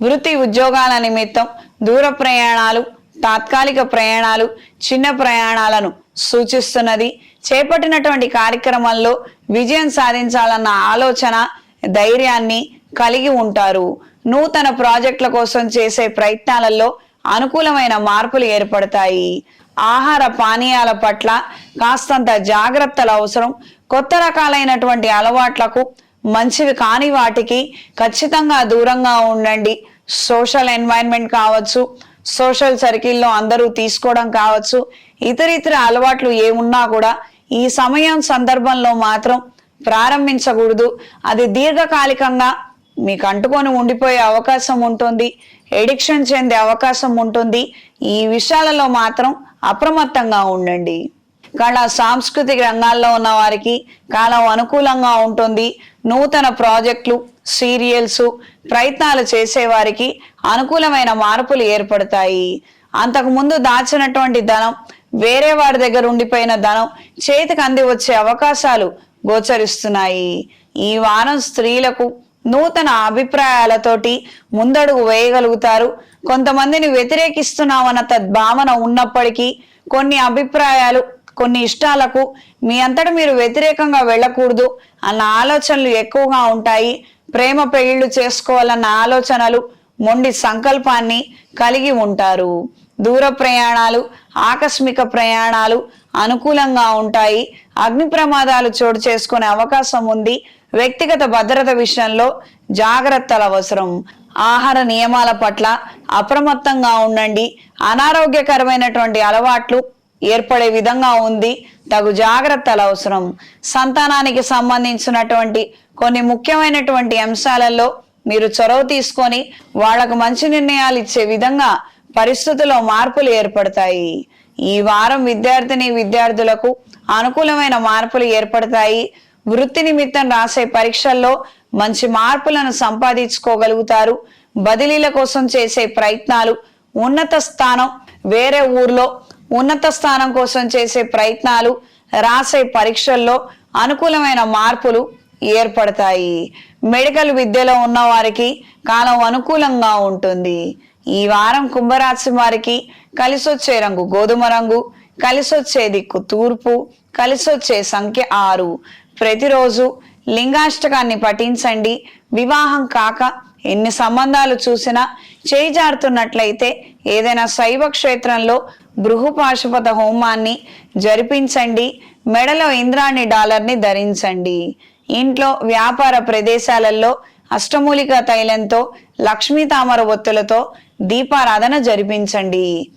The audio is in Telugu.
వృత్తి ఉద్యోగాల నిమిత్తం దూర ప్రయాణాలు తాత్కాలిక ప్రయాణాలు చిన్న ప్రయాణాలను సూచిస్తున్నది. చేపట్టినటువంటి కార్యక్రమంలో విజయం సాధించాలన్న ఆలోచన ధైర్యాన్ని కలిగి ఉంటారు. నూతన ప్రాజెక్టుల కోసం చేసే ప్రయత్నాలలో అనుకూలమైన మార్పులు ఏర్పడతాయి. ఆహార పానీయాల పట్ల కాస్తంత జాగ్రత్తలు అవసరం. కొత్త రకాలైనటువంటి అలవాట్లకు మంచివి కాని వాటికి ఖచ్చితంగా దూరంగా ఉండండి. సోషల్ ఎన్వైర్న్మెంట్ కావచ్చు సోషల్ సర్కిల్లో అందరూ తీసుకోవడం కావచ్చు ఇతర ఇతర అలవాట్లు ఏమున్నా కూడా ఈ సమయం సందర్భంలో మాత్రం ప్రారంభించకూడదు. అది దీర్ఘకాలికంగా మీకు అంటుకొని ఉండిపోయే అవకాశం ఉంటుంది ఎడిక్షన్ చెందే అవకాశం ఉంటుంది. ఈ విషయాలలో మాత్రం అప్రమత్తంగా ఉండండి. కళ సాంస్కృతిక రంగాల్లో ఉన్న వారికి కాలం అనుకూలంగా ఉంటుంది. నూతన ప్రాజెక్టులు సీరియల్స్ ప్రయత్నాలు చేసేవారికి అనుకూలమైన మార్పులు ఏర్పడతాయి. అంతకుముందు దాచినటువంటి ధనం వేరే వారి దగ్గర ఉండిపోయిన ధనం చేతికి అంది వచ్చే అవకాశాలు గోచరిస్తున్నాయి. ఈ వారం స్త్రీలకు నూతన అభిప్రాయాలతోటి ముందడుగు వేయగలుగుతారు. కొంతమందిని వ్యతిరేకిస్తున్నామన్న తద్భావన ఉన్నప్పటికీ కొన్ని అభిప్రాయాలు కొన్ని ఇష్టాలకు మీ అంతట మీరు వ్యతిరేకంగా వెళ్ళకూడదు అన్న ఆలోచనలు ఎక్కువగా ఉంటాయి. ప్రేమ పెళ్ళిళ్ళు చేసుకోవాలన్న ఆలోచనలు మొండి సంకల్పాన్ని కలిగి ఉంటారు. దూర ప్రయాణాలు ఆకస్మిక ప్రయాణాలు అనుకూలంగా ఉంటాయి. అగ్ని ప్రమాదాలు చోటు చేసుకునే అవకాశం ఉంది. వ్యక్తిగత భద్రత విషయంలో జాగ్రత్తలు అవసరం. ఆహార నియమాల పట్ల అప్రమత్తంగా ఉండండి. అనారోగ్యకరమైనటువంటి అలవాట్లు ఏర్పడే విధంగా ఉంది. తగు జాగ్రత్తలు అవసరం. సంతానానికి సంబంధించినటువంటి కొన్ని ముఖ్యమైనటువంటి అంశాలలో మీరు చొరవ తీసుకొని వాళ్ళకు మంచి నిర్ణయాలు ఇచ్చే విధంగా పరిస్థితుల్లో మార్పులు ఏర్పడతాయి. ఈ వారం విద్యార్థిని విద్యార్థులకు అనుకూలమైన మార్పులు ఏర్పడతాయి. వృత్తి నిమిత్తం రాసే పరీక్షల్లో మంచి మార్పులను సంపాదించుకోగలుగుతారు. బదిలీల కోసం చేసే ప్రయత్నాలు ఉన్నత స్థానం వేరే ఊర్లో ఉన్నత స్థానం కోసం చేసే ప్రయత్నాలు రాసే పరీక్షల్లో అనుకూలమైన మార్పులు ఏర్పడతాయి. మెడికల్ విద్యలో ఉన్న వారికి కాలం అనుకూలంగా ఉంటుంది. ఈ వారం కుంభరాశి వారికి కలిసొచ్చే రంగు గోధుమ రంగు కలిసొచ్చే దిక్కు తూర్పు కలిసొచ్చే సంఖ్య ఆరు. ప్రతిరోజు లింగాష్టకాన్ని పఠించండి. వివాహం కాక ఎన్ని సంబంధాలు చూసినా చేయి జారుతున్నట్లయితే ఏదైనా శైవ క్షేత్రంలో బృహుపాశుపత హోమాన్ని జరిపించండి మెడలో ఇంద్రాణి డాలర్ని ధరించండి. ఇంట్లో వ్యాపార ప్రదేశాలలో అష్టమూలిక తైలంతో లక్ష్మీ తామర ఒత్తులతో దీపారాధన జరిపించండి.